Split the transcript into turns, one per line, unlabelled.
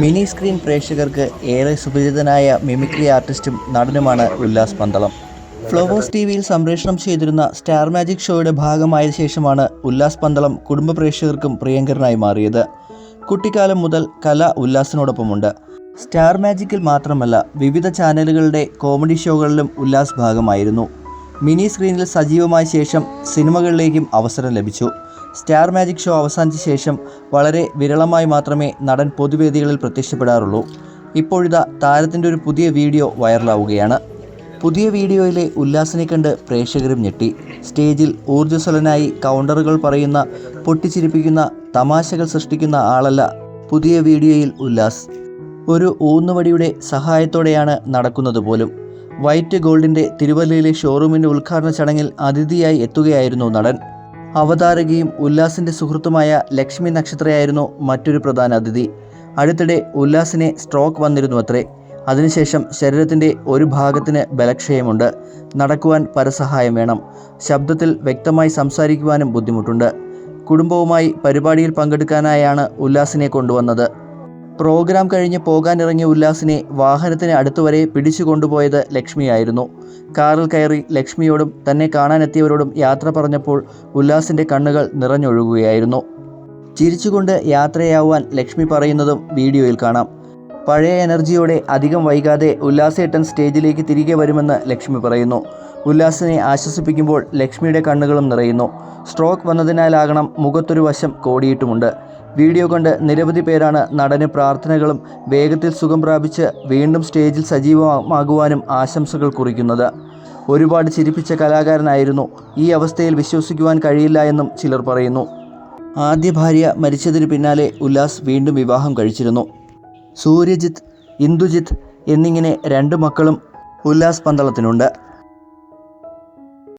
Mini screen പ്രേക്ഷകർക്ക് ഏറെ സുപരിചിതനായ മിമിക്രി ആർട്ടിസ്റ്റും നടനുമാണ് ഉല്ലാസ് പന്തളം. ഫ്ലവേഴ്സ് ടി വിയിൽ സംപ്രേഷണം ചെയ്തിരുന്ന സ്റ്റാർ മാജിക് ഷോയുടെ ഭാഗമായ ശേഷമാണ് ഉല്ലാസ് പന്തളം കുടുംബ പ്രേക്ഷകർക്കും പ്രിയങ്കരനായി മാറിയത്. കുട്ടിക്കാലം മുതൽ കല ഉല്ലാസിനോടൊപ്പമുണ്ട്. സ്റ്റാർ മാജിക്കിൽ മാത്രമല്ല വിവിധ ചാനലുകളുടെ കോമഡി ഷോകളിലും ഉല്ലാസ് ഭാഗമായിരുന്നു. മിനി സ്ക്രീനിൽ സജീവമായ ശേഷം സിനിമകളിലേക്കും അവസരം ലഭിച്ചു. സ്റ്റാർ മാജിക് ഷോ അവസാനിച്ച ശേഷം വളരെ വിരളമായി മാത്രമേ നടൻ പൊതുവേദികളിൽ പ്രത്യക്ഷപ്പെടാറുള്ളൂ. ഇപ്പോഴിതാ താരത്തിന്റെ ഒരു പുതിയ വീഡിയോ വൈറലാവുകയാണ്. പുതിയ വീഡിയോയിലെ ഉല്ലാസിനെ കണ്ട് പ്രേക്ഷകരും ഞെട്ടി. സ്റ്റേജിൽ ഊർജസ്വലനായി കൗണ്ടറുകൾ പറയുന്ന പൊട്ടിച്ചിരിപ്പിക്കുന്ന തമാശകൾ സൃഷ്ടിക്കുന്ന ആളല്ല പുതിയ വീഡിയോയിൽ ഉല്ലാസ്. ഒരു ഊന്നുവടിയുടെ സഹായത്തോടെയാണ് നടക്കുന്നത് പോലും. വൈറ്റ് ഗോൾഡിന്റെ തിരുവല്ലയിലെ ഷോറൂമിന്റെ ഉദ്ഘാടന ചടങ്ങിൽ അതിഥിയായി എത്തുകയായിരുന്നു നടൻ. അവതാരകയും ഉല്ലാസിന്റെ സുഹൃത്തുമായ ലക്ഷ്മി നക്ഷത്രയായിരുന്നു മറ്റൊരു പ്രധാന അതിഥി. അടുത്തിടെ ഉല്ലാസിനെ സ്ട്രോക്ക് വന്നിരുന്നു അത്രേ. അതിനുശേഷം ശരീരത്തിന്റെ ഒരു ഭാഗത്തിന് ബലക്ഷയമുണ്ട്. നടക്കുവാൻ പരസഹായം വേണം. ശബ്ദത്തിൽ വ്യക്തമായി സംസാരിക്കുവാനും ബുദ്ധിമുട്ടുണ്ട്. കുടുംബവുമായി പരിപാടിയിൽ പങ്കെടുക്കാനായാണ് ഉല്ലാസിനെ കൊണ്ടുവന്നത്. പ്രോഗ്രാം കഴിഞ്ഞ് പോകാനിറങ്ങിയ ഉല്ലാസിനെ വാഹനത്തിന് അടുത്തുവരെ പിടിച്ചു കൊണ്ടുപോയത് ലക്ഷ്മിയായിരുന്നു. കാറിൽ കയറി ലക്ഷ്മിയോടും തന്നെ കാണാനെത്തിയവരോടും യാത്ര പറഞ്ഞപ്പോൾ ഉല്ലാസിന്റെ കണ്ണുകൾ നിറഞ്ഞൊഴുകുകയായിരുന്നു. ചിരിച്ചുകൊണ്ട് യാത്രയാവാൻ ലക്ഷ്മി പറയുന്നതും വീഡിയോയിൽ കാണാം. പഴയ എനർജിയോടെ അധികം വൈകാതെ ഉല്ലാസേട്ടൻ സ്റ്റേജിലേക്ക് തിരികെ വരുമെന്ന് ലക്ഷ്മി പറയുന്നു. ഉല്ലാസിനെ ആശ്വസിപ്പിക്കുമ്പോൾ ലക്ഷ്മിയുടെ കണ്ണുകളും നിറയുന്നു. സ്ട്രോക്ക് വന്നതിനാലാകണം മുഖത്തൊരു വശം കോടിയിട്ടുമുണ്ട്. വീഡിയോ കണ്ട് നിരവധി പേരാണ് നടന് പ്രാർത്ഥനകളും വേഗത്തിൽ സുഖം പ്രാപിച്ച് വീണ്ടും സ്റ്റേജിൽ സജീവമാകുവാനും ആശംസകൾ കുറിക്കുന്നത്. ഒരുപാട് ചിരിപ്പിച്ച കലാകാരനായിരുന്നു. ഈ അവസ്ഥയിൽ വിശ്വസിക്കുവാൻ കഴിയില്ല എന്നും ചിലർ പറയുന്നു. ആദ്യ ഭാര്യ മരിച്ചതിന് പിന്നാലെ ഉല്ലാസ് വീണ്ടും വിവാഹം കഴിച്ചിരുന്നു. സൂര്യജിത്ത് ഇന്ദുജിത്ത് എന്നിങ്ങനെ രണ്ട് മക്കളും ഉല്ലാസ് പന്തളത്തിനുണ്ട്.